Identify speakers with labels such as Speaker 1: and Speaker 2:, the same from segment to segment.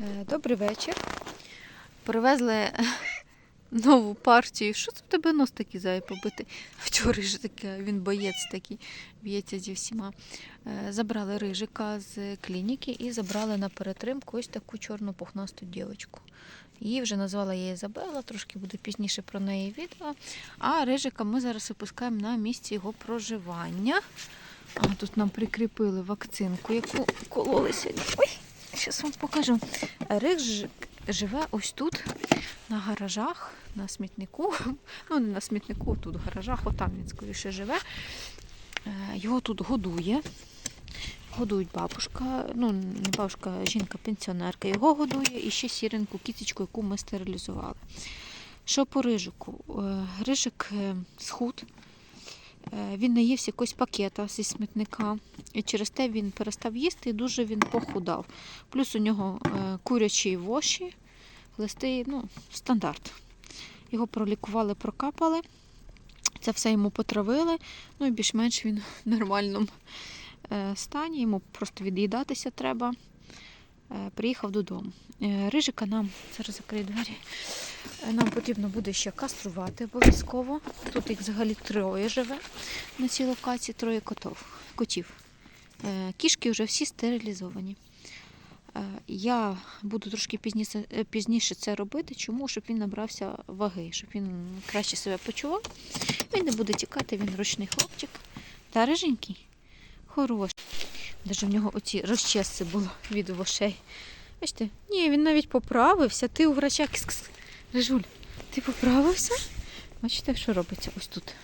Speaker 1: Е, Добрий вечір. Привезли нову партію. Що це в тебе нос такий зай побитий? Вчора ж таке, він боєць такий, б'ється зі всіма. Е, Забрали рижика з клініки і забрали на перетримку ось таку чорну пухнасту дівчинку. Її вже назвала я Ізабела, трошки буде пізніше про неї відео. А рижика ми зараз випускаємо на місці його проживання. А тут нам прикріпили вакцинку, яку кололи. Ой, зараз вам покажу. Рижик живе ось тут, на гаражах, на смітнику. Ну, не на смітнику, тут в гаражах, отам він скоріше живе. Е, Його тут годує. Годують бабушка, ну не бабушка, жінка-пенсіонерка. Його годує і ще сіреньку кітечку, яку ми стерилізували. Що по рижику? Е, Рижик е, схуд. Е, Він наївся якогось пакета зі смітника, і через те він перестав їсти і дуже він похудав. Плюс у нього е, курячі воші, листи, ну, стандарт. Його пролікували, прокапали. Це все йому потравили, ну і більш-менш він в нормальному е, стані, йому просто від'їдатися треба. Е, Приїхав додому. Е, Рижика нам, зараз закрию двері, е, нам потрібно буде ще каструвати обов'язково. Тут їх взагалі троє живе на цій локації, троє котов, котів. Кішки вже всі стерилізовані. Я буду трошки пізніше, пізніше це робити. Чому? Щоб він набрався ваги, щоб він краще себе почував. Він не буде тікати, він ручний хлопчик. Та риженький, хороший. Даже в нього оці розчеси було від вошей. Бачите, ні, він навіть поправився. Ти у врача. Рижуль, ти поправився? Бачите, що робиться ось тут.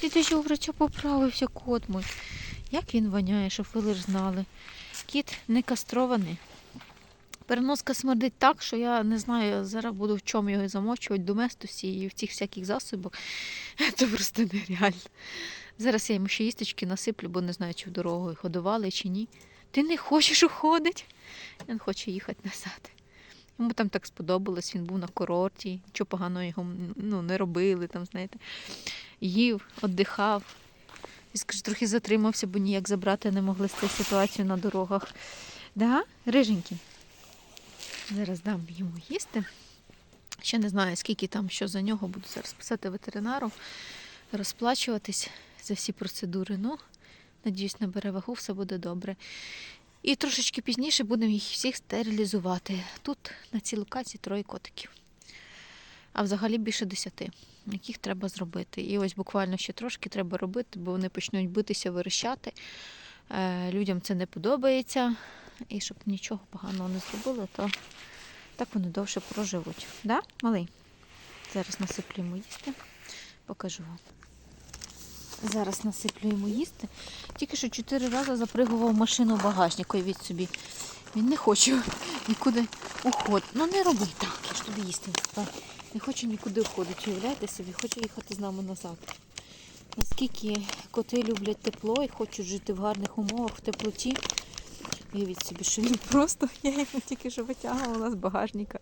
Speaker 1: Ти теж у врача поправився, кот мой. Як він воняє, щоб ви лиш знали. Кіт не кастрований. Переноска смердить так, що я не знаю, зараз буду в чому його замочувати, до местусі і в цих всяких засобах. Це просто нереально. Зараз я йому ще їсточки насиплю, бо не знаю, чи в дорогу годували, чи ні. Ти не хочеш уходити? Він хоче їхати назад. Йому там так сподобалось, він був на курорті, нічого поганого його ну, не робили, там, знаєте. їв, віддихав. І скажу, трохи затримався, бо ніяк забрати не могли з цією ситуацією на дорогах. Да? Риженький. Зараз дам йому їсти. Ще не знаю, скільки там що за нього буду зараз писати ветеринару, розплачуватись за всі процедури. Ну, надіюсь, набере вагу, все буде добре. І трошечки пізніше будемо їх всіх стерилізувати. Тут на цій локації троє котиків. А взагалі більше десяти, яких треба зробити. І ось буквально ще трошки треба робити, бо вони почнуть битися, верещати. Е, Людям це не подобається. І щоб нічого поганого не зробили, то так вони довше проживуть. Да, малий? Зараз насиплю йому їсти. Покажу вам. Зараз насиплю йому їсти. Тільки що чотири рази запригував машину в багажник, уявіть собі. Він не хоче нікуди уходити. Ну не роби так, я ж тобі їсти не хоче нікуди уходити. Уявляєте собі, хоче їхати з нами назад. Наскільки коти люблять тепло і хочуть жити в гарних умовах, в теплоті. Уявіть собі, що він просто, я його тільки що витягнула з багажника.